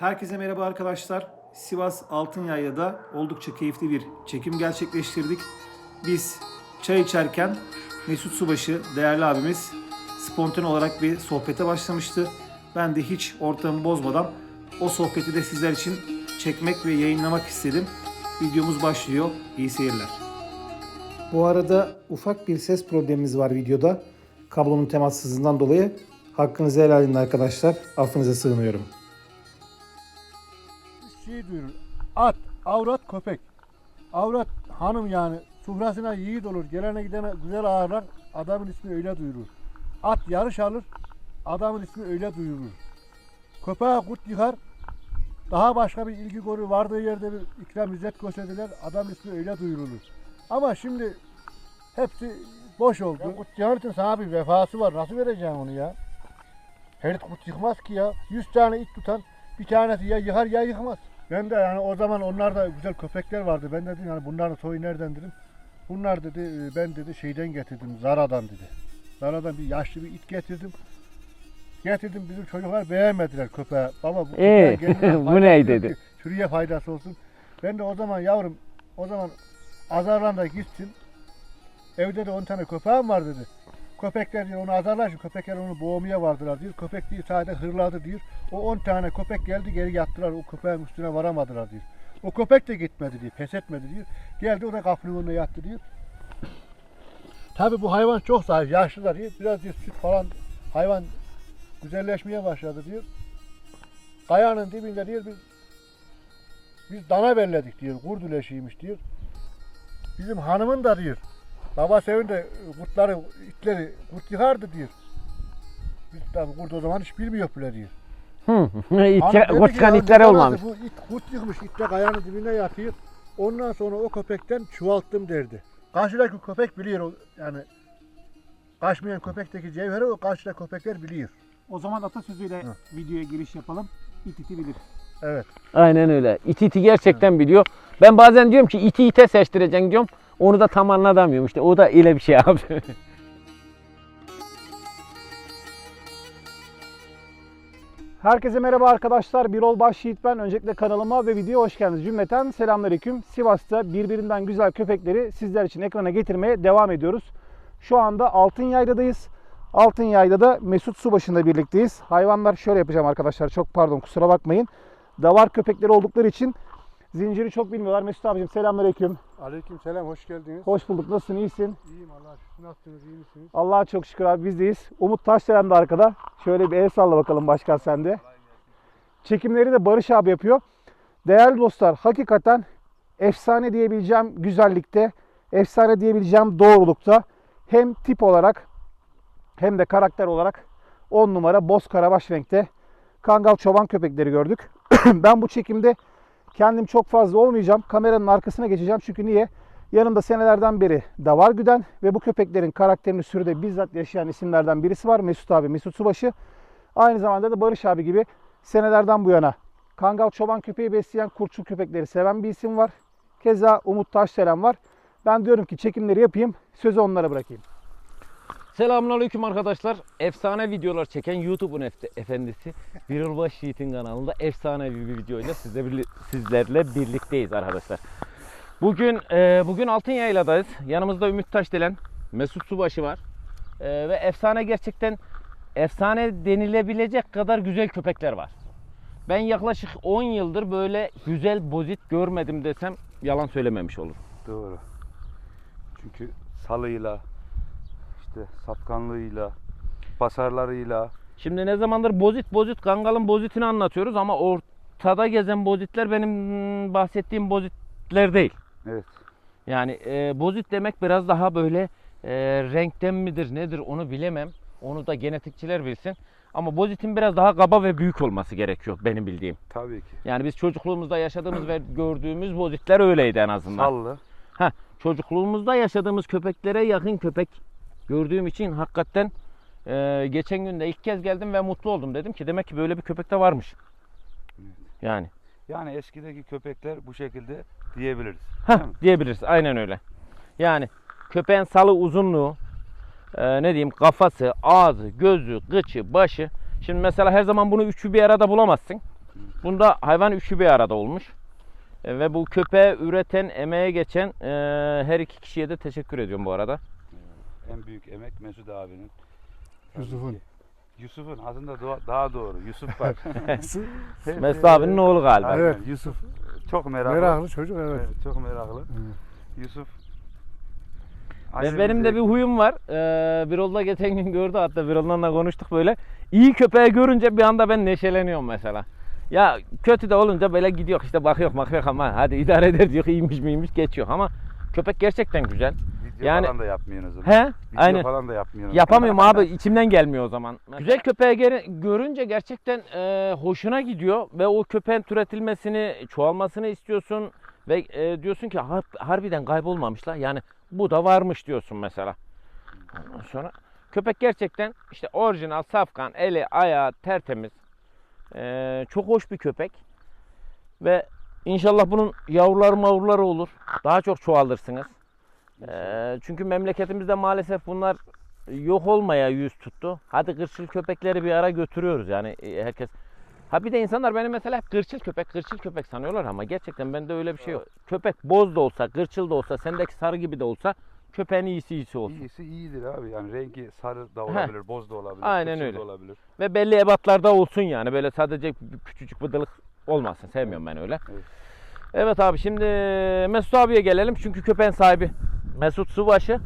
Herkese merhaba arkadaşlar. Sivas Altınyaylı'da oldukça keyifli bir çekim gerçekleştirdik. Biz çay içerken Mesut Subaşı değerli abimiz spontane olarak bir sohbete başlamıştı. Ben de hiç ortamı bozmadan o sohbeti de sizler için çekmek ve yayınlamak istedim. Videomuz başlıyor. İyi seyirler. Bu arada ufak bir ses problemimiz var videoda. Kablonun temassızlığından dolayı hakkınızı helal edin arkadaşlar. Affınıza sığınıyorum. Şey diyor. At, avrat, köpek. Avrat hanım yani sufrasına yiğit olur. Gelene gidene güzel ağırlar. Adamın ismi öyle duyurur. At yarış alır. Adamın ismi öyle duyurur. Köpeğe kurt yıkar. Daha başka bir ilgi görür. Vardığı yerde bir ikram izzet gösterdiler. Adam ismi öyle duyurulur. Ama şimdi hepsi boş oldu. Ya yıkar için sana bir vefası var. Nasıl vereceksin onu ya? Her kurt yıkmaz ki ya. 100 tane it tutan bir tanesi ya yıkar ya yıkmaz. Ben de yani o zaman onlar da güzel köpekler vardı. Ben dedim yani bunların soyu nereden dedim. Bunlar dedi e, ben dedi şeyden getirdim Zara'dan dedi. Zara'dan bir yaşlı bir it getirdim. Getirdim bizim çocuklar beğenmediler köpeği. Baba bu Ee, köpeğe bu ne dedi? Sürüye faydası olsun. Ben de o zaman yavrum o zaman azarlan da gitsin. Evde de 10 tane köpeğim var dedi. Köpekler diyor onu azarlar şimdi köpekler onu boğmaya vardılar diyor. Köpek diyor sadece hırladı diyor. O 10 tane köpek geldi geri yattılar. O köpeğin üstüne varamadılar diyor. O köpek de gitmedi diyor. Pes etmedi diyor. Geldi o da kapının önüne yattı diyor. Tabi bu hayvan çok zayıf. Yaşlı da diyor. Biraz diyor süt falan hayvan güzelleşmeye başladı diyor. Kayanın dibinde diyor biz biz dana belledik diyor. Üleşiymiş diyor. Bizim hanımın da diyor. Baba sevin de kurtları, itleri kurt yıkardı diyor. Biz tabi kurt o zaman hiç bilmiyor bile diyor. Hı, Hanım İtke, dedi ki, kurtkan "Ya itler ne olmamış. Bu it kurt yıkmış, it de kayanın dibine yatıyor. Ondan sonra o köpekten çoğalttım derdi. Karşıdaki köpek biliyor o yani kaçmayan köpekteki cevheri o karşıdaki köpekler biliyor. O zaman atasözüyle Hı. videoya giriş yapalım. İt iti bilir. Evet. Aynen öyle. İti iti gerçekten biliyor. Ben bazen diyorum ki iti ite seçtireceksin diyorum. Onu da tam anlatamıyorum işte. O da öyle bir şey abi. Herkese merhaba arkadaşlar. Birol Başyiğit ben. Öncelikle kanalıma ve videoya hoş geldiniz. Cümleten selamünaleyküm. Sivas'ta birbirinden güzel köpekleri sizler için ekrana getirmeye devam ediyoruz. Şu anda Altınyaylı'dayız. Altınyaylı'da Mesut Subaşı'nda birlikteyiz. Hayvanlar şöyle yapacağım arkadaşlar. Çok pardon kusura bakmayın. Davar köpekleri oldukları için zinciri çok bilmiyorlar. Mesut abicim selamünaleyküm. Aleyküm selam, hoş geldiniz. Hoş bulduk. Nasılsın? İyisin? İyiyim Allah şükür. Nasılsınız, iyi misiniz? Allah'a çok şükür abi bizdeyiz. Umut Taşdelen de arkada. Şöyle bir el salla bakalım başkan sende. Çekimleri de Barış abi yapıyor. Değerli dostlar hakikaten efsane diyebileceğim güzellikte, efsane diyebileceğim doğrulukta hem tip olarak hem de karakter olarak 10 numara boz karabaş renkte kangal çoban köpekleri gördük. ben bu çekimde kendim çok fazla olmayacağım. Kameranın arkasına geçeceğim. Çünkü niye? Yanımda senelerden beri davar güden ve bu köpeklerin karakterini sürüde bizzat yaşayan isimlerden birisi var. Mesut abi, Mesut Subaşı. Aynı zamanda da Barış abi gibi senelerden bu yana kangal çoban köpeği besleyen kurtçul köpekleri seven bir isim var. Keza Umut Taşdelen var. Ben diyorum ki çekimleri yapayım, sözü onlara bırakayım. Selamünaleyküm arkadaşlar. Efsane videolar çeken YouTube'un efendisi Birol Baş Yiğit'in kanalında efsane bir videoyla sizle birli- sizlerle birlikteyiz arkadaşlar. Bugün e, bugün Altınyaylı'dayız. Yanımızda Ümit Taşdelen, Mesut Subaşı var. E, ve efsane gerçekten efsane denilebilecek kadar güzel köpekler var. Ben yaklaşık 10 yıldır böyle güzel bozit görmedim desem yalan söylememiş olurum. Doğru. Çünkü salıyla, işte sapkanlığıyla, basarlarıyla Şimdi ne zamandır bozit bozit kangalın bozitini anlatıyoruz ama ortada gezen bozitler benim hmm, bahsettiğim bozitler değil. evet Yani e, bozit demek biraz daha böyle e, renkten midir nedir onu bilemem. Onu da genetikçiler bilsin. Ama bozitin biraz daha kaba ve büyük olması gerekiyor benim bildiğim. tabii ki. Yani biz çocukluğumuzda yaşadığımız ve gördüğümüz bozitler öyleydi en azından. Sallı. Çocukluğumuzda yaşadığımız köpeklere yakın köpek gördüğüm için hakikaten e, geçen gün de ilk kez geldim ve mutlu oldum. Dedim ki demek ki böyle bir köpek de varmış. Yani Yani eskideki köpekler bu şekilde diyebiliriz. Heh, diyebiliriz aynen öyle. Yani köpeğin salı uzunluğu, e, ne diyeyim kafası, ağzı, gözü, kıçı, başı. Şimdi mesela her zaman bunu üçü bir arada bulamazsın. Bunda hayvan üçü bir arada olmuş. E, ve bu köpeği üreten, emeğe geçen e, her iki kişiye de teşekkür ediyorum bu arada. En büyük emek Mesut abinin. Tabii Yusuf'un. ki. Yusuf'un adında doğa- daha doğru. Yusuf var. Mesut abinin oğlu galiba. Aynen, Evet. Yusuf çok meraklı. Meraklı çocuk evet. Evet, çok meraklı. Yusuf Ve benim de bir huyum var. Ee, Birol'da geçen gün gördü hatta Birol'dan da konuştuk böyle. İyi köpeği görünce bir anda ben neşeleniyorum mesela. Ya kötü de olunca böyle gidiyor işte bakıyor bakıyor ama hadi idare eder diyor iyiymiş miymiş geçiyor ama köpek gerçekten güzel. Video yani- falan da yapmıyorsunuz. o He? zaman. Video Aynen. falan da yapmıyorsunuz. Yapamıyorum abi içimden gelmiyor o zaman. Güzel köpeği görünce gerçekten e, hoşuna gidiyor ve o köpeğin türetilmesini, çoğalmasını istiyorsun ve e, diyorsun ki "Har- harbiden kaybolmamışlar. Yani bu da varmış diyorsun mesela. Ondan sonra köpek gerçekten işte orijinal safkan, eli, ayağı tertemiz. E, çok hoş bir köpek. Ve inşallah bunun yavruları mavruları olur. Daha çok çoğalırsınız. E, çünkü memleketimizde maalesef bunlar yok olmaya yüz tuttu. Hadi kırçıl köpekleri bir ara götürüyoruz yani e, herkes. Ha bir de insanlar beni mesela hep kırçıl köpek, kırçıl köpek sanıyorlar ama gerçekten bende öyle bir şey yok. Köpek boz da olsa, kırçıl da olsa, sendeki sarı gibi de olsa köpeğin iyisi iyisi olsun. İyisi iyidir abi. Yani rengi sarı da olabilir, boz da olabilir, Aynen kırçıl öyle. da olabilir. Ve belli ebatlarda olsun yani böyle sadece küçücük bıdılık olmasın. Sevmiyorum ben öyle. Evet. Evet abi şimdi Mesut abiye gelelim çünkü köpeğin sahibi Mesut Subaşı.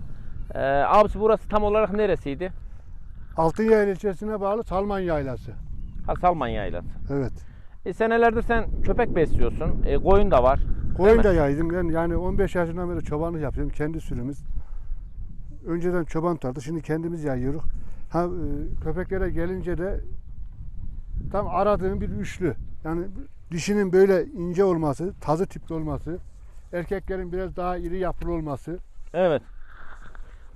Ee, abisi burası tam olarak neresiydi? Altınyayla ilçesine bağlı Salman Yaylası. Ha Salman Yaylası. Evet. E, senelerdir sen köpek besliyorsun. E, koyun da var. Koyun da yaydım. Ben yani 15 yaşından beri çobanlık yapıyorum. Kendi sürümüz. Önceden çoban tutardı. Şimdi kendimiz yayıyoruz. Ha, e, köpeklere gelince de tam aradığım bir üçlü. Yani dişinin böyle ince olması, tazı tipli olması, erkeklerin biraz daha iri yapılı olması. Evet.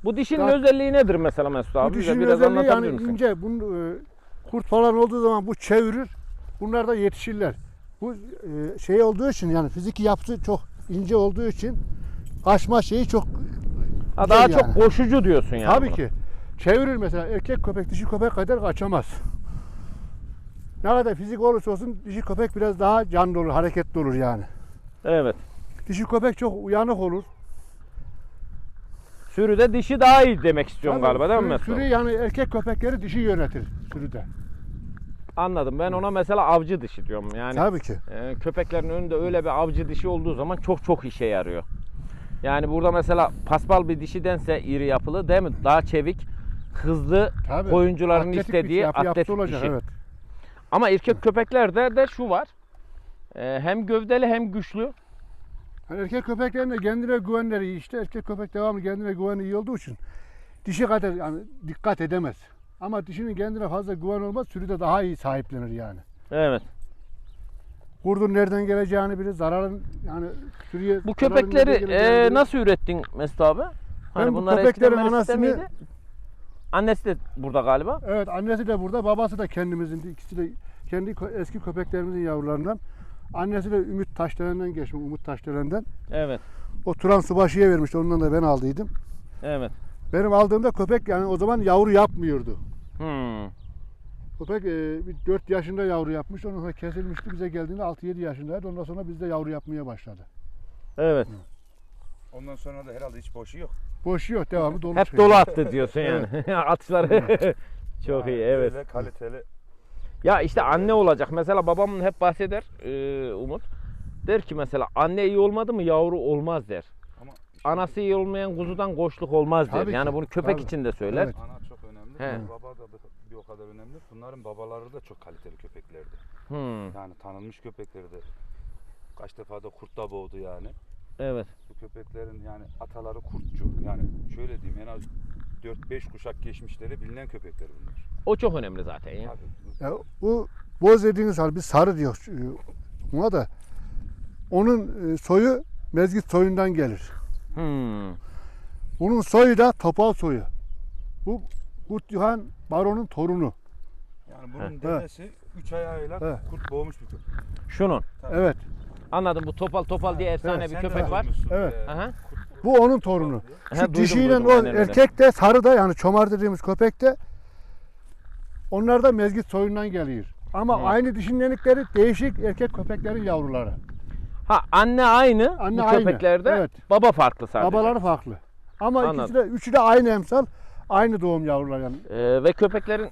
Bu dişinin Ya- özelliği nedir mesela Mesut abi? bu Bize dişinin biraz özelliği yani misin? ince. Bunun, e, kurt falan olduğu zaman bu çevirir. Bunlar da yetişirler. Bu e, şey olduğu için yani fiziki yapısı çok ince olduğu için kaçma şeyi çok Ha, daha güzel çok yani. koşucu diyorsun yani. Tabii buna. ki. Çevirir mesela erkek köpek dişi köpek kadar kaçamaz. Ne kadar fizik olursa olsun dişi köpek biraz daha canlı olur, hareketli olur yani. Evet. Dişi köpek çok uyanık olur. Sürüde dişi daha iyi demek istiyorsun Tabii galiba değil mi sürü-? Sürü yani erkek köpekleri dişi yönetir sürüde. Anladım. Ben ona mesela avcı dişi diyorum. Yani Tabii ki. e, köpeklerin önünde öyle bir avcı dişi olduğu zaman çok çok işe yarıyor. Yani burada mesela paspal bir dişidense iri yapılı değil mi? Daha çevik, hızlı Tabii. oyuncuların Atletik bir istediği yapı- yapısı atletik olacak, dişi. evet. Ama erkek köpeklerde de şu var. E, hem gövdeli hem güçlü. Yani erkek köpeklerin de kendine güvenleri iyi işte. Erkek köpek devamlı kendine güveni iyi olduğu için dişi kadar yani dikkat edemez. Ama dişinin kendine fazla güven olmaz, sürüde daha iyi sahiplenir yani. Evet. Kurdun nereden geleceğini bilir, zararın yani sürüye Bu zararın köpekleri nereden e, nasıl ürettin Mesut abi? Hani Ben bu bunlar köpeklerin eskiden Melis'te anasını- miydi? Annesi de burada galiba. Evet annesi de burada, babası da kendimizin, ikisi de kendi kö- eski köpeklerimizin yavrularından. Annesi de Ümit Taşdelen'den geçmiş, Umut Taşdelen'den. Evet. O Turan Subaşı'ya vermişti, ondan da ben aldıydım. Evet. Benim aldığımda köpek yani o zaman yavru yapmıyordu. Hmm. Köpek e, bir 4 yaşında yavru yapmış, ondan sonra kesilmişti. Bize geldiğinde 6-7 yaşındaydı. Ondan sonra bizde yavru yapmaya başladı. Evet. Ondan sonra da herhalde hiç boşu yok. Boşu yok, devamı dolu Hep çıkıyor. dolu attı diyorsun yani. Atışları çok iyi evet. Böyle kaliteli. Ya işte anne olacak. Mesela babam hep bahseder e, Umut. Der ki mesela anne iyi olmadı mı yavru olmaz der. Ama işte Anası iyi olmayan kuzudan koçluk olmaz der. Tabii Yani ki, bunu köpek tabii. için de söyler. Evet. Ana çok önemli. He. Baba da bir- bir o kadar önemli. Bunların babaları da çok kaliteli köpeklerdi. Hmm, Yani tanınmış köpeklerdi. Kaç defa da kurtla boğdu yani. Evet. Bu köpeklerin yani ataları kurtçu. Yani şöyle diyeyim en az 4-5 kuşak geçmişleri bilinen köpekler bunlar. O çok önemli zaten ya. Ya bu boz dediğiniz hal biz sarı diyor e, buna da. Onun e, soyu mezgit soyundan gelir. Hmm. Bunun soyu da topal soyu. Bu Kurt Yuhan Baron'un torunu. yani bunun He. dedesi 3 ayağıyla He. kurt boğmuş bir köpek. Şunun. Tabii. Evet. Anladım bu topal topal diye efsane Evet, bir Sen de köpek var. Evet. e, Aha. Bu onun torunu. Şu duydum, dişiyle duydum, o aynen öyle. erkek de sarı da yani çomar dediğimiz köpek de onlar da mezgit soyundan geliyor. Ama aynı dişinlenikleri değişik erkek köpeklerin yavruları. Ha anne aynı Anne bu aynı, köpeklerde. evet. Baba farklı sadece. Babaları farklı. Ama Anladım. ikisi de, üçü de aynı emsal. Aynı doğum yavrular yani. Ee, ve köpeklerin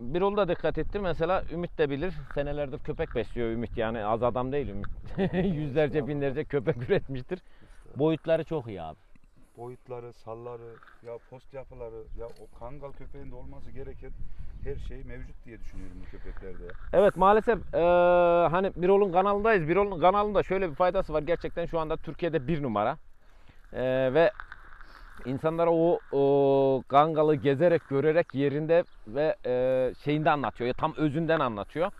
bir da dikkat etti. Mesela Ümit de bilir. Senelerdir köpek besliyor Ümit. Yani az adam değil Ümit. Yüzlerce binlerce köpek üretmiştir. Boyutları çok iyi abi. Boyutları, salları, ya post yapıları, ya o kangal köpeğinde olması gereken her şey mevcut diye düşünüyorum bu köpeklerde. Evet maalesef eee, hani Birol'un kanalındayız. Birol'un kanalında şöyle bir faydası var. Gerçekten şu anda Türkiye'de bir numara. Eee, ve insanlara o, o kangalı gezerek, görerek yerinde ve eee, şeyinde anlatıyor. Ya tam özünden anlatıyor.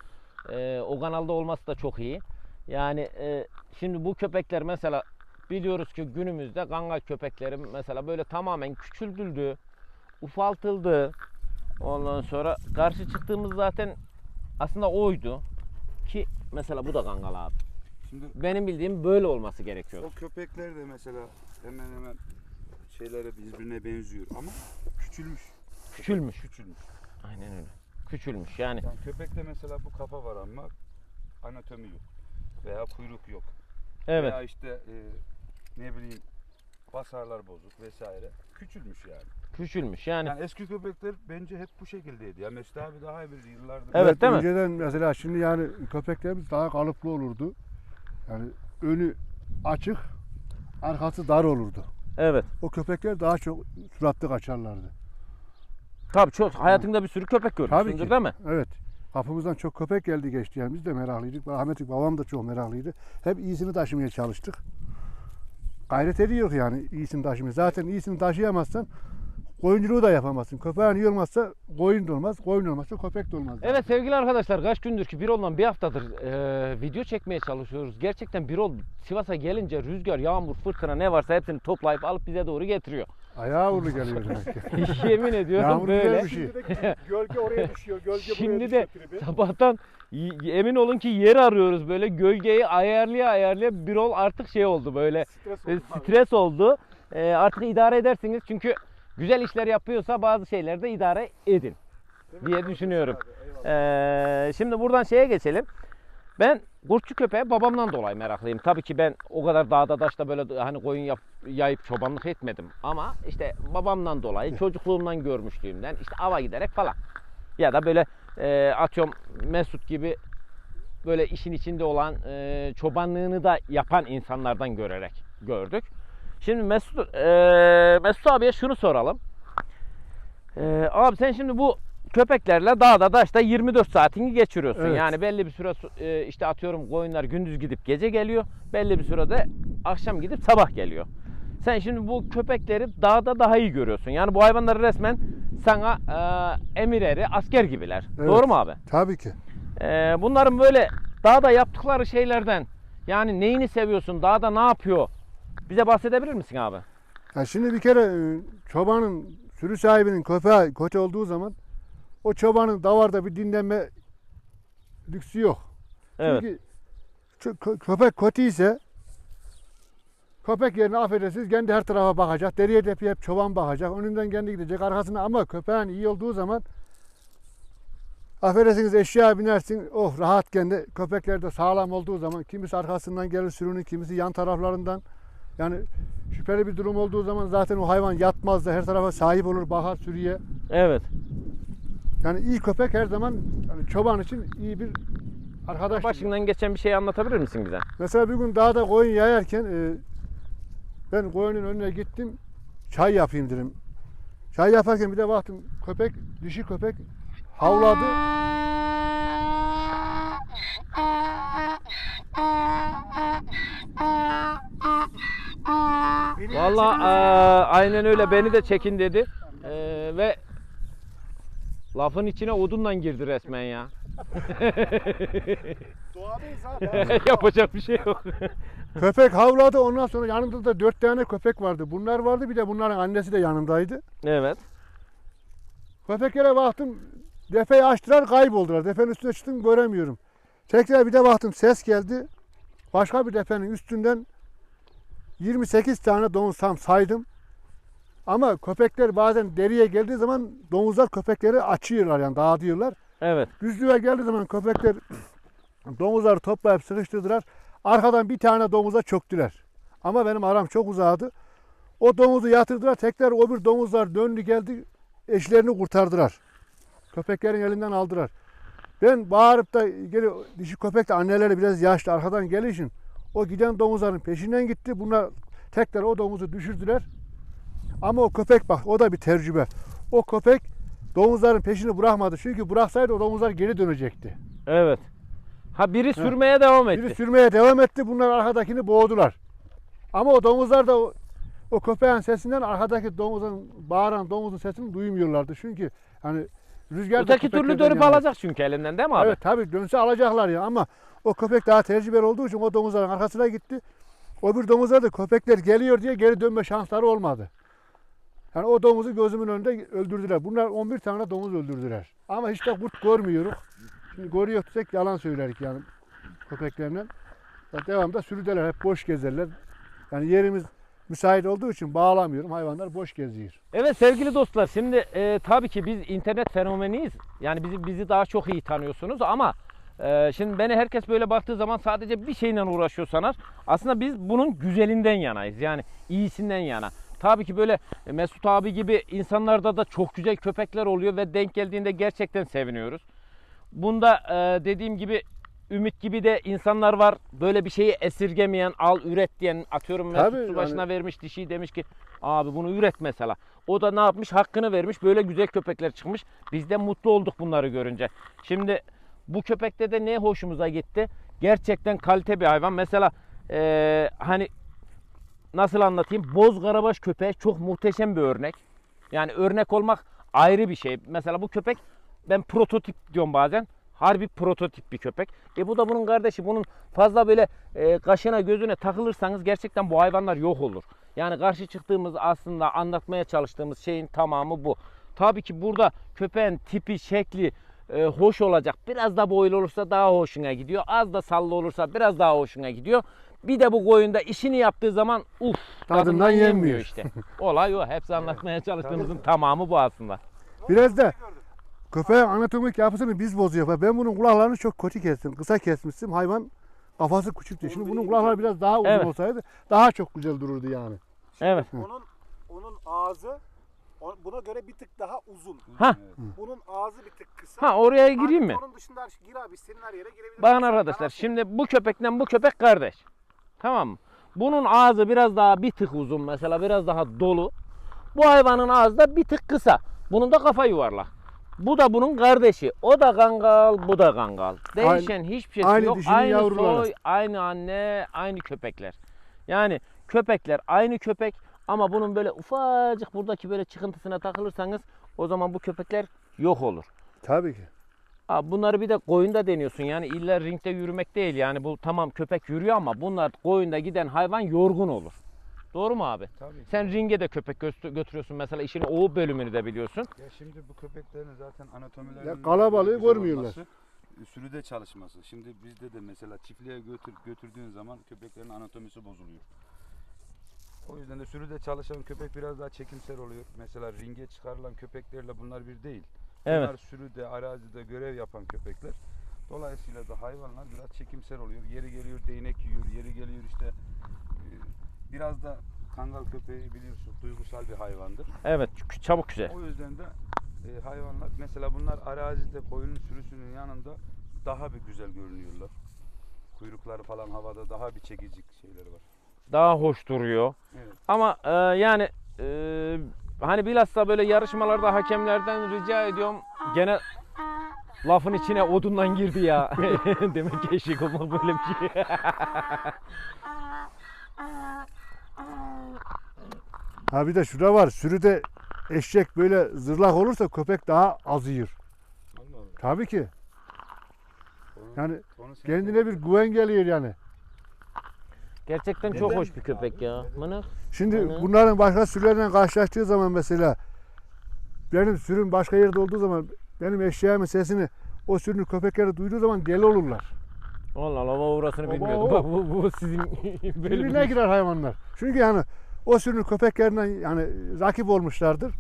Eee, o kanalda olması da çok iyi. Yani eee, şimdi bu köpekler mesela biliyoruz ki günümüzde kangal köpekleri mesela böyle tamamen küçüldüldü, ufaltıldı. Ondan sonra karşı çıktığımız zaten aslında oydu. Ki mesela bu da kangal abi. Şimdi Benim bildiğim böyle olması gerekiyor. o köpekler de mesela hemen hemen şeylere birbirine benziyor ama küçülmüş. Küçülmüş. Küçülmüş. Aynen öyle. Küçülmüş yani. Yani köpekte mesela bu kafa var ama anatomi yok. Veya kuyruk yok. Evet. Veya işte e, ne bileyim basarlar bozuk vesaire. Küçülmüş yani. Küçülmüş yani. Yani eski köpekler bence hep bu şekildeydi. Ya Mesut abi daha bir yıllardır. Evet, değil mi? Önceden mesela şimdi yani köpeklerimiz daha kalıplı olurdu. Yani önü açık, arkası dar olurdu. Evet. O köpekler daha çok suratlı kaçarlardı. Tabii çok hayatında bir sürü köpek görmüşsündür Tabii ki. değil mi? Evet. Kapımızdan çok köpek geldi geçti yani biz de meraklıydık. Rahmetli babam da çok meraklıydı. Hep iyisini taşımaya çalıştık. Gayret ediyor yani iyisini taşımaya. Zaten iyisini taşıyamazsan koyunculuğu da yapamazsın. Köpeğin iyi olmazsa koyun da olmaz, koyun olmazsa köpek de olmaz. Evet sevgili arkadaşlar kaç gündür ki Birol'la bir haftadır e, video çekmeye çalışıyoruz. Gerçekten Birol Sivas'a gelince rüzgar, yağmur, fırtına ne varsa hepsini toplayıp alıp bize doğru getiriyor. Ayağı uğurlu geliyor demek ki. Yemin ediyorum Yağmur böyle. bir şey. gölge oraya düşüyor, gölge Şimdi de sabahtan y- emin olun ki yer arıyoruz böyle gölgeyi ayarlaya ayarlaya Birol artık şey oldu böyle e, stres oldu. E, artık idare edersiniz çünkü güzel işler yapıyorsa bazı şeyleri de idare edin diye düşünüyorum. E, şimdi buradan şeye geçelim. Ben kurtçu köpeğe babamdan dolayı meraklıyım. Tabii ki ben o kadar dağda daşta böyle hani koyun yap, yayıp çobanlık etmedim. Ama işte babamdan dolayı çocukluğumdan görmüşlüğümden işte ava giderek falan. Ya da böyle e, atıyorum Mesut gibi böyle işin içinde olan e, çobanlığını da yapan insanlardan görerek gördük. Şimdi Mesut, e, Mesut abiye şunu soralım. E, abi sen şimdi bu köpeklerle dağda daşta 24 saatini geçiriyorsun. Evet. Yani belli bir süre e, işte atıyorum koyunlar gündüz gidip gece geliyor. Belli bir sürede akşam gidip sabah geliyor. Sen şimdi bu köpekleri dağda daha iyi görüyorsun. Yani bu hayvanları resmen sana e, emir eri, asker gibiler. Evet. Doğru mu abi? Tabii ki. Ee, bunların böyle dağda yaptıkları şeylerden yani neyini seviyorsun, dağda ne yapıyor? Bize bahsedebilir misin abi? Ya şimdi bir kere e, çobanın, sürü sahibinin köpeği kötü olduğu zaman o çobanın davarda bir dinlenme lüksü yok. Evet. Çünkü köpek kötüyse köpek yerine affedersiniz kendi her tarafa bakacak. Deriye tepeye hep çoban bakacak. Önünden kendi gidecek arkasına ama köpeğin iyi olduğu zaman affedersiniz eşya binersin. Oh rahat kendi köpekler de sağlam olduğu zaman kimisi arkasından gelir sürünün kimisi yan taraflarından. Yani şüpheli bir durum olduğu zaman zaten o hayvan yatmaz da her tarafa sahip olur bakar sürüye. Evet. Yani iyi köpek her zaman yani çoban için iyi bir arkadaş. Başından geçen bir şey anlatabilir misin bize? Mesela bir gün dağda koyun yayarken e, ben koyunun önüne gittim. Çay yapayım dedim. Çay yaparken bir de baktım köpek, dişi köpek havladı. Vallahi eee, aynen öyle beni de çekin dedi. Eee, ve lafın içine odunla girdi resmen ya. Doğadayız abi. Yapacak bir şey yok. Köpek havladı ondan sonra yanında da dört tane köpek vardı. Bunlar vardı bir de bunların annesi de yanındaydı. evet. Köpeklere baktım defeyi açtılar kayboldular. Defenin üstüne çıktım göremiyorum. Tekrar bir de baktım ses geldi. Başka bir defenin üstünden 28 tane domuz tam saydım. Ama köpekler bazen deriye geldiği zaman domuzlar köpekleri açıyorlar yani dağıtıyorlar. Evet. Düzlüğe geldiği zaman köpekler domuzları toplayıp sıkıştırdılar. Arkadan bir tane domuza çöktüler. Ama benim aram çok uzadı. O domuzu yatırdılar. Tekrar o bir domuzlar döndü geldi. Eşlerini kurtardılar. Köpeklerin elinden aldılar. Ben bağırıp da geri dişi köpek de anneleri biraz yaşlı arkadan gelişin. O giden domuzların peşinden gitti. Bunlar tekrar o domuzu düşürdüler. Ama o köpek bak o da bir tecrübe. O köpek domuzların peşini bırakmadı. Çünkü bıraksaydı o domuzlar geri dönecekti. Evet. Ha biri sürmeye devam etti. Biri sürmeye devam etti. Bunlar arkadakini boğdular. Ama o domuzlar da o, o köpeğin sesinden arkadaki domuzun bağıran domuzun sesini duymuyorlardı. Çünkü hani rüzgar da Öteki türlü köpeklerden dönüp yana. alacak çünkü elinden değil mi abi? Evet tabii dönse alacaklar ya ama o köpek daha tecrübeli olduğu için o domuzların arkasına gitti. O bir domuzlar da köpekler geliyor diye geri dönme şansları olmadı. Yani o domuzu gözümün önünde öldürdüler. Bunlar 11 tane domuz öldürdüler. Ama hiç de kurt görmüyoruz. Şimdi görüyorsak yalan söylerik yani köpeklerle. Ya devamda sürüdeler hep boş gezerler. Yani yerimiz müsait olduğu için bağlamıyorum. Hayvanlar boş geziyor. Evet sevgili dostlar şimdi e, tabii ki biz internet fenomeniyiz. Yani bizi bizi daha çok iyi tanıyorsunuz ama e, şimdi beni herkes böyle baktığı zaman sadece bir şeyle uğraşıyor sanar. Aslında biz bunun güzelinden yanayız. Yani iyisinden yana. Tabii ki böyle Mesut abi gibi insanlarda da çok güzel köpekler oluyor ve denk geldiğinde gerçekten seviniyoruz. Bunda e, dediğim gibi Ümit gibi de insanlar var. Böyle bir şeyi esirgemeyen, al üret diyen atıyorum Mesut Tabii, Subaşı'na yani- vermiş dişiyi demiş ki abi bunu üret mesela. O da ne yapmış? Hakkını vermiş. Böyle güzel köpekler çıkmış. Biz de mutlu olduk bunları görünce. Şimdi bu köpekte de ne hoşumuza gitti? Gerçekten kalite bir hayvan. Mesela eee, hani nasıl anlatayım? Boz Karabaş köpeği çok muhteşem bir örnek. Yani örnek olmak ayrı bir şey. Mesela bu köpek ben prototip diyorum bazen. Harbi prototip bir köpek. E bu da bunun kardeşi. Bunun fazla böyle e, kaşına gözüne takılırsanız gerçekten bu hayvanlar yok olur. Yani karşı çıktığımız aslında anlatmaya çalıştığımız şeyin tamamı bu. Tabii ki burada köpeğin tipi, şekli e, hoş olacak. Biraz da boylu olursa daha hoşuna gidiyor. Az da sallı olursa biraz daha hoşuna gidiyor. Bir de bu koyunda işini yaptığı zaman uf Tadından yenmiyor. işte. Olay o. Hepsi anlatmaya çalıştığımızın tamamı bu aslında. Biraz da köpeğin anatomik yapısını biz bozuyoruz. Ben bunun kulaklarını çok kötü kestim. Kısa kesmiştim. Hayvan kafası küçüktü. Şimdi bunun kulakları biraz daha uzun Evet. olsaydı daha çok güzel dururdu yani. Evet. Onun onun ağzı buna göre bir tık daha uzun. Ha. Bunun ağzı bir tık kısa. Ha oraya gireyim mi? Onun dışında gir abi senin her yere girebilirsin. Bakın arkadaşlar şimdi bu köpekten bu köpek kardeş. Tamam mı? Bunun ağzı biraz daha bir tık uzun mesela biraz daha dolu. Bu hayvanın ağzı da bir tık kısa. Bunun da kafa yuvarlak. Bu da bunun kardeşi. O da kangal, bu da kangal. Değişen hiçbir şey aynı yok. Aynı yavruları. soy, aynı anne, aynı köpekler. Yani köpekler aynı köpek ama bunun böyle ufacık buradaki böyle çıkıntısına takılırsanız o zaman bu köpekler yok olur. Tabii ki. Abi bunları bir de koyunda deniyorsun yani illa ringde yürümek değil yani bu tamam köpek yürüyor ama bunlar koyunda giden hayvan yorgun olur. Doğru mu abi? Tabii. Sen ringe de köpek götü- götürüyorsun mesela işin o bölümünü de biliyorsun. Ya şimdi bu köpeklerin zaten anatomilerinin Ya kalabalığı güzel görmüyorlar. olması, Sürüde çalışması. Şimdi bizde de mesela çiftliğe götür, götürdüğün zaman köpeklerin anatomisi bozuluyor. O yüzden de sürüde çalışan köpek biraz daha çekimsel oluyor. Mesela ringe çıkarılan köpeklerle bunlar bir değil. Evet. Bunlar sürüde, arazide görev yapan köpekler. Dolayısıyla da hayvanlar biraz çekimsel oluyor. Yeri geliyor değnek yiyor, yeri geliyor işte e, biraz da kangal köpeği biliyorsun duygusal bir hayvandır. Evet çabuk güzel. O yüzden de e, hayvanlar mesela bunlar arazide koyunun sürüsünün yanında daha bir güzel görünüyorlar. Kuyrukları falan havada daha bir çekici şeyleri var. Daha hoş duruyor. Evet. Ama e, yani e, hani bilhassa böyle yarışmalarda hakemlerden rica ediyorum gene lafın içine odundan girdi ya. Demek ki eşek olmak böyle bir şey. Ha bir de şurada var. Sürüde eşek böyle zırlak olursa köpek daha az yiyir. Tabii ki. Yani kendine bir güven geliyor yani. Gerçekten çok hoş bir köpek ya. Mınık. Şimdi Aynen. bunların başka sürülerle karşılaştığı zaman mesela benim sürüm başka yerde olduğu zaman benim eşeğimin sesini o sürünün köpekleri duyduğu zaman deli olurlar. Allah Allah orasını Baba bilmiyordum. Bak bu, bu sizin Birbirine girer hayvanlar. Çünkü yani o sürünün köpeklerinden yani rakip olmuşlardır.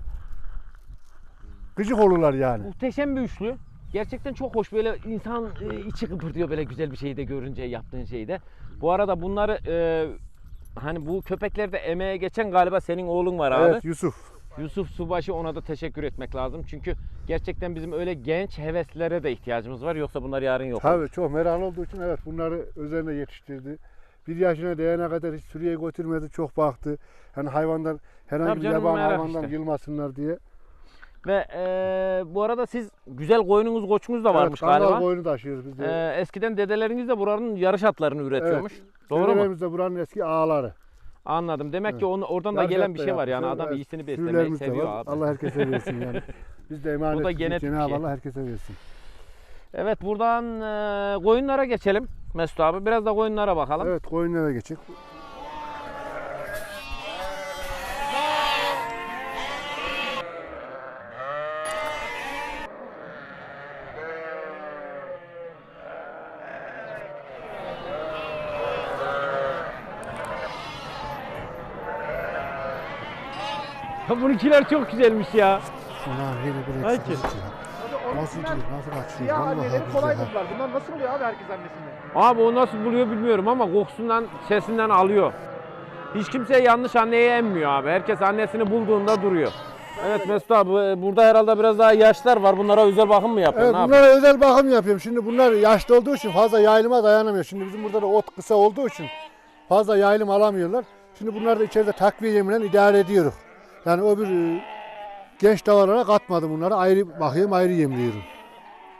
Gıcık olurlar yani. Muhteşem bir üçlü. Gerçekten çok hoş böyle insan e, içi kıpırdıyor böyle güzel bir şeyi de görünce yaptığın şeyde. Bu arada bunları e, hani bu köpeklerde emeğe geçen galiba senin oğlun var abi. Evet Yusuf. Yusuf Subaşı ona da teşekkür etmek lazım. Çünkü gerçekten bizim öyle genç heveslere de ihtiyacımız var. Yoksa bunlar yarın yok. Tabii çok meraklı olduğu için evet bunları üzerine yetiştirdi. Bir yaşına değene kadar hiç sürüye götürmedi, çok baktı. Hani hayvanlar herhangi Tabii bir canım, yaban merak hayvandan işte. yılmasınlar diye. Ve e, bu arada siz güzel koyununuz, koçunuz da varmış evet, galiba. boyunu taşıyoruz biz de. E, eskiden dedeleriniz de buranın yarış atlarını üretiyormuş. Doğru mu? De buranın eski ağaları. Anladım. Demek ki Evet. onu, oradan da Yarış gelen at bir da şey var yani adam evet. iyisini beslemeyi seviyor abi. Allah herkese versin yani. Biz de emanet Bu da genetik Cenab-ı şey. Allah herkese versin. Evet buradan e, koyunlara geçelim Mesut abi. Biraz da koyunlara bakalım. Evet koyunlara geçecek. Bununkiler çok güzelmiş ya. Ulan eksik ki. ya. Nasıl diyor, nasıl kaçıyor? Siyah Vallahi anneleri kolay buldular. Bunlar nasıl buluyor abi herkes annesini? Abi o nasıl buluyor bilmiyorum ama kokusundan, sesinden alıyor. Hiç kimse yanlış anneye emmiyor abi. Herkes annesini bulduğunda duruyor. Evet Mesut abi e, burada herhalde biraz daha yaşlar var. Bunlara özel bakım mı yapıyorsun Evet abi? bunlara özel bakım yapıyorum. Şimdi bunlar yaşlı olduğu için fazla yayılıma dayanamıyor. Şimdi bizim burada da ot kısa olduğu için fazla yayılım alamıyorlar. Şimdi bunları da içeride takviye yemiyle idare ediyoruz. Yani o bir e, genç davarlara katmadım bunları. Ayrı bakıyorum, ayrı yemliyorum.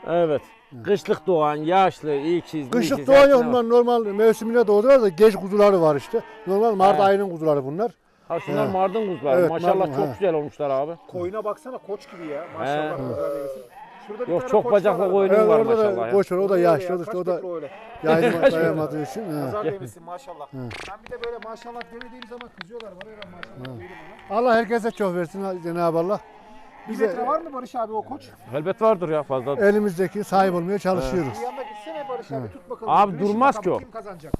Evet. Kışlık doğan, yaşlı, ikiz, Kışlık doğan yok bunlar normal mevsimine doğdular da geç kuzuları var işte. Normal Mart He. ayının kuzuları bunlar. Ha şunlar He. mardın kuzuları. Evet, Maşallah mardin, çok he. güzel olmuşlar abi. Koyuna baksana koç gibi ya. Maşallah. He. Şurada bir Yok, tane çok koç bacaklı var abi. koyunu Evet, var orada maşallah da ya. koç var. O da Öyle yaşlı. kaç o da metre öyle. yayılıma dayamadığı için. he. Nazar değmesin maşallah. Ben bir de böyle maşallah demediğim zaman kızıyorlar. Bana ya maşallah diyorum ona. Allah herkese çok versin Cenab-ı Allah. Bir Bize metre var mı Barış abi o koç? Elbet vardır ya fazla. elimizdeki sahip olmaya çalışıyoruz. Bir yanına gitsene Barış abi tut bakalım. Abi durmaz bakalım ki o. Kim kazanacak?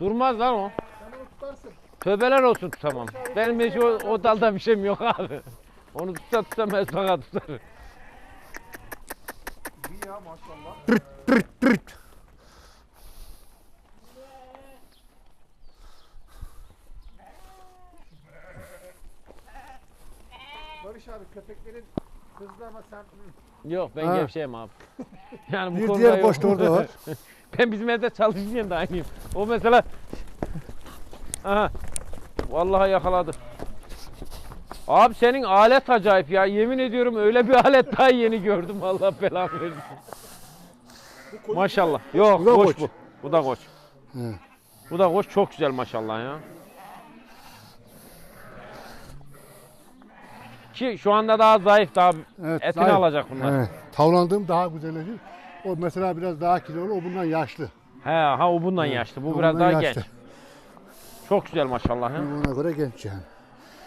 Durmaz lan o. Sen onu tutarsın. Tövbeler olsun tutamam. Benim hiç o, o dalda bir şeyim yok abi. Onu tutsa tutsa Mesut'a tutar. İyi ya maşallah. Barış abi köpeklerin hızlı ama sen. Yok ben Ha. gevşeyim abi. Yani bu Bir konuda diğer yok. orada var. ben bizim evde çalışırken de aynıyım. O mesela Aha. Vallahi yakaladı. Abi senin alet acayip ya. Yemin ediyorum öyle bir alet daha yeni gördüm. Allah belanı versin. Maşallah. Yok Bu da koç koç. bu. Bu da koç. He. Bu da koç çok güzel maşallah ya. Ki şu anda daha zayıf daha Evet, etini zayıf. alacak bunlar. Evet. Tavlandığım daha güzelleşir. O mesela biraz daha kilolu, o bundan yaşlı. He ha o bundan yaşlı. Bu O biraz daha yaşlı. genç. Çok güzel maşallah ya. Ona göre genç yani.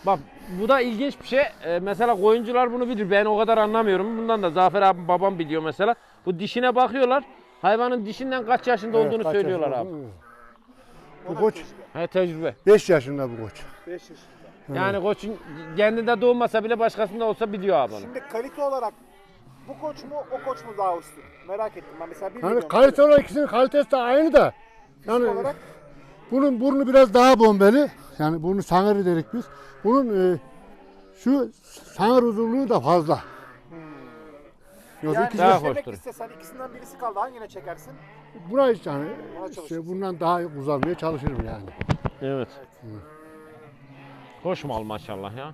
Bak bu da ilginç bir şey. Ee, mesela koyuncular bunu bilir. Ben o kadar anlamıyorum. Bundan da Zafer abim babam biliyor mesela. Bu dişine bakıyorlar. Hayvanın dişinden kaç yaşında Evet, olduğunu kaç söylüyorlar yaşında abi. olduğunu. Bu koç He tecrübe. 5 yaşında bu koç. 5 yaşında. Yani koçun kendinde doğmasa bile başkasında olsa biliyor abi onu. Şimdi kalite olarak bu koç mu o koç mu daha üstün? Merak ettim ben mesela bir Yani milyon. kalite olarak ikisinin kalitesi de aynı da. Yani olarak bunun burnu biraz daha bombeli. Yani burnu sanır dedik biz. Bunun e, şu sanır uzunluğu da fazla. Yoksa yani ikisi Daha hoştur. istesen ikisinden birisi kaldı hangine çekersin? buna hiç yani Buna bundan daha uzanmaya çalışırım yani. Evet. Hoş mal maşallah ya.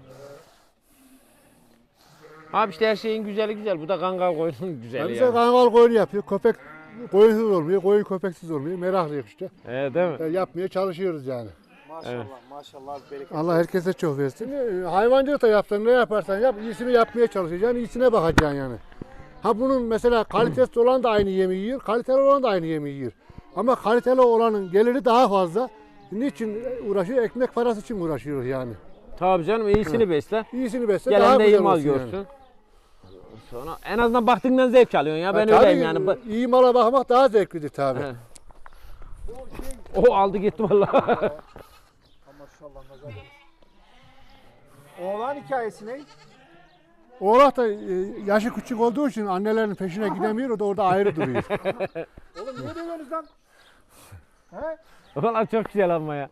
Abi işte her şeyin güzeli güzel. Bu da kangal koyunun Yani güzeli bize yani. kangal koyun yapıyor. Köpek koyunsuz olmuyor, koyun köpeksiz olmuyor. Meraklıyız işte. He, değil mi? Yani yapmaya çalışıyoruz yani. Maşallah Evet. maşallah bereket. Allah herkese çok versin. Ee, Hayvancılık da yapsan ne yaparsan yap iyisini yapmaya çalışacaksın, iyisine bakacaksın yani. Ha bunun mesela kalitesi olan da aynı yemeği yiyor, kaliteli olan da aynı yemeği yiyor. Ama kaliteli olanın geliri daha fazla. Niçin uğraşıyor? Ekmek parası için uğraşıyor yani. Tabii canım iyisini besle. İyisini besle daha Gelen de iyi güzel mal olsun yani. görsün. Sonra en azından baktığından zevk alıyorsun ya. Ben Ha, öyleyim tabii, yani. İyi mala bakmak daha zevklidir tabii. He. O aldı gitti vallahi. Oğlan hikayesi ne? Oğlak da e, yaşı küçük olduğu için annelerin peşine gidemiyor. O da orada ayrı duruyor. Oğlum niye dövüyorsunuz lan? He? Valla çok güzel ama ya.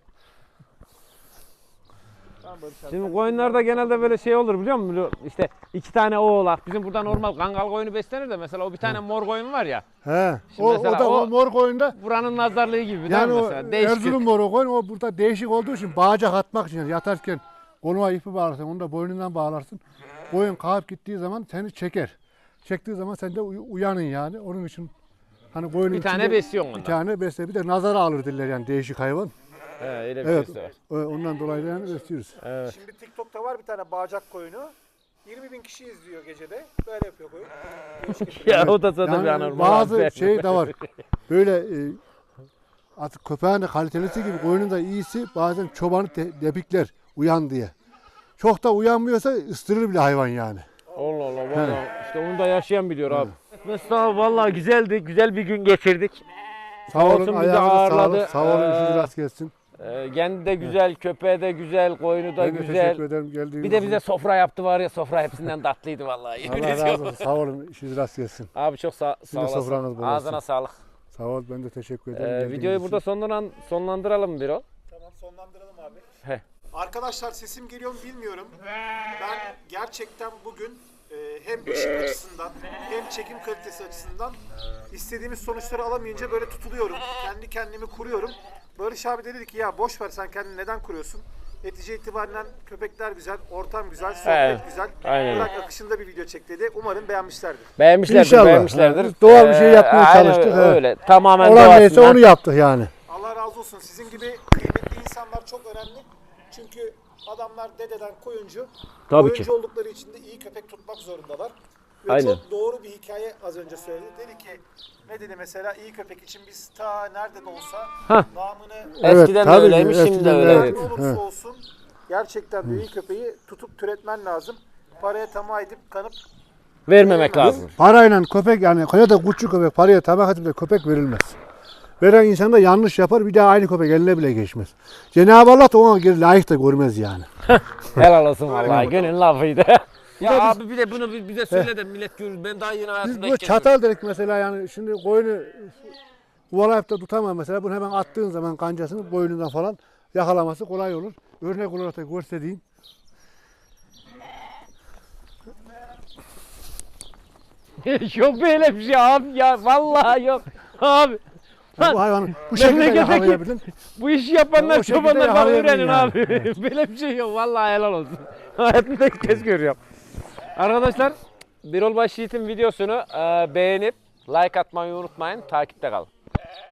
Tamam Barış abi. Şimdi koyunlarda genelde böyle şey olur biliyor musun? Böyle İşte iki tane oğlak. Bizim burada normal kangal koyunu beslenir de mesela o bir tane mor koyun var ya. He. Şimdi O, o mesela da o, o- mor koyunda Buranın nazarlığı gibi değil yani mi o mesela? Değişik. Erzurum moru koyun o burada değişik olduğu için bağcak atmak için yani yatarken koluna ipi bağlarsın onu da boynundan bağlarsın. Koyun kalkıp gittiği zaman seni çeker. Çektiği zaman sen de uy- uyanın yani. Onun için hani koyunun Bir tane içinde besliyorsun Bir ondan. tane besle. Bir de nazara alır diller yani değişik hayvan. He, öyle bir Evet. şey var. Ondan dolayı da yani besliyoruz. Evet. Şimdi TikTok'ta var bir tane bağcak koyunu. 20 bin kişi izliyor gecede. Böyle yapıyor koyun. Ya o da zaten bir Yani anormal. bazı abi. şey de var. Böyle e, artık köpeğin de kalitelisi gibi koyunun da iyisi bazen çobanı te- depikler uyan diye. Çok da uyanmıyorsa ıstırır bile hayvan yani. Allah Allah valla. İşte onu da yaşayan biliyor abi. Mustafa valla güzeldi. Güzel bir gün geçirdik. Sağ olun olsun bizi ayağınıza ağırladı. sağlık. Sağ olun Ee, işiniz rast gelsin. Ee, kendi de güzel, köpeği de güzel, koyunu da Ben de güzel. teşekkür ederim geldiğiniz Bir de için. bize sofra yaptı var ya sofra hepsinden tatlıydı vallahi. yemin Allah ediyorum. razı olsun. Sağ olun işiniz rast gelsin. Abi çok sağ, sağ de olasın. sofranız bol Ağzına olsun. sağlık. Sağ ol ben de teşekkür Ee, ederim. geldiğiniz videoyu için. burada sonlandıran, sonlandıralım bir o. Tamam sonlandıralım abi. Heh. Arkadaşlar sesim geliyor mu bilmiyorum. Ben gerçekten bugün e, hem ışık açısından hem çekim kalitesi açısından istediğimiz sonuçları alamayınca böyle tutuluyorum. Kendi kendimi kuruyorum. Barış abi de dedi ki ya boş ver sen kendini neden kuruyorsun? Netice itibariyle köpekler güzel, ortam güzel, sohbet Evet, güzel. aynen. Bırak akışında bir video çek dedi. Umarım beğenmişlerdir. Beğenmişlerdir, İnşallah. beğenmişlerdir. Doğal bir şey yapmaya aynen çalıştık, ha. Öyle. Tamamen Olan neyse doğasından. onu yaptık yani. Allah razı olsun. Sizin gibi kıymetli insanlar çok önemli. Çünkü adamlar dededen koyuncu. Tabii koyuncu ki. oldukları için de iyi köpek tutmak zorundalar. Ve Aynen. çok doğru bir hikaye az önce söyledi. Dedi ki ne dedi mesela iyi köpek için biz ta nerede de olsa Hah. namını Evet, Eskiden de tabii ki, öyleymiş, şimdi de eskiden öyle. evet. ne olursa olsun gerçekten de iyi köpeği tutup türetmen lazım. Paraya tamah edip kanıp Vermemek lazım. Parayla köpek yani ya da küçük köpek paraya tabak atıp da köpek verilmez. Veren insan da yanlış yapar bir daha aynı köpek eline bile geçmez. Cenab-ı Allah da ona geri layık da görmez yani. Helal olsun vallahi. Gönül lafıydı. ya abi bir de bunu bi- bize söyle de millet görür. Ben daha yeni Biz hayatımda bu ilk kez gördüm. çatal dedik mesela yani şimdi koyunu kovalayıp da tutamam mesela bunu hemen attığın zaman kancasını boynundan falan yakalaması kolay olur. Örnek olarak da göstereyim. yok böyle bir şey abi ya. Vallahi yok. Abi. Ya bu hayvanı bu şekilde yakalayabildin. Bu işi yapanlar, O çobanlar bana öğrenin yani. abi. Böyle bir şey yok. Vallahi helal olsun. Hayatımda ilk kez görüyorum. Arkadaşlar Birol Baş Yiğit'in videosunu e, beğenip like atmayı unutmayın. Takipte kalın.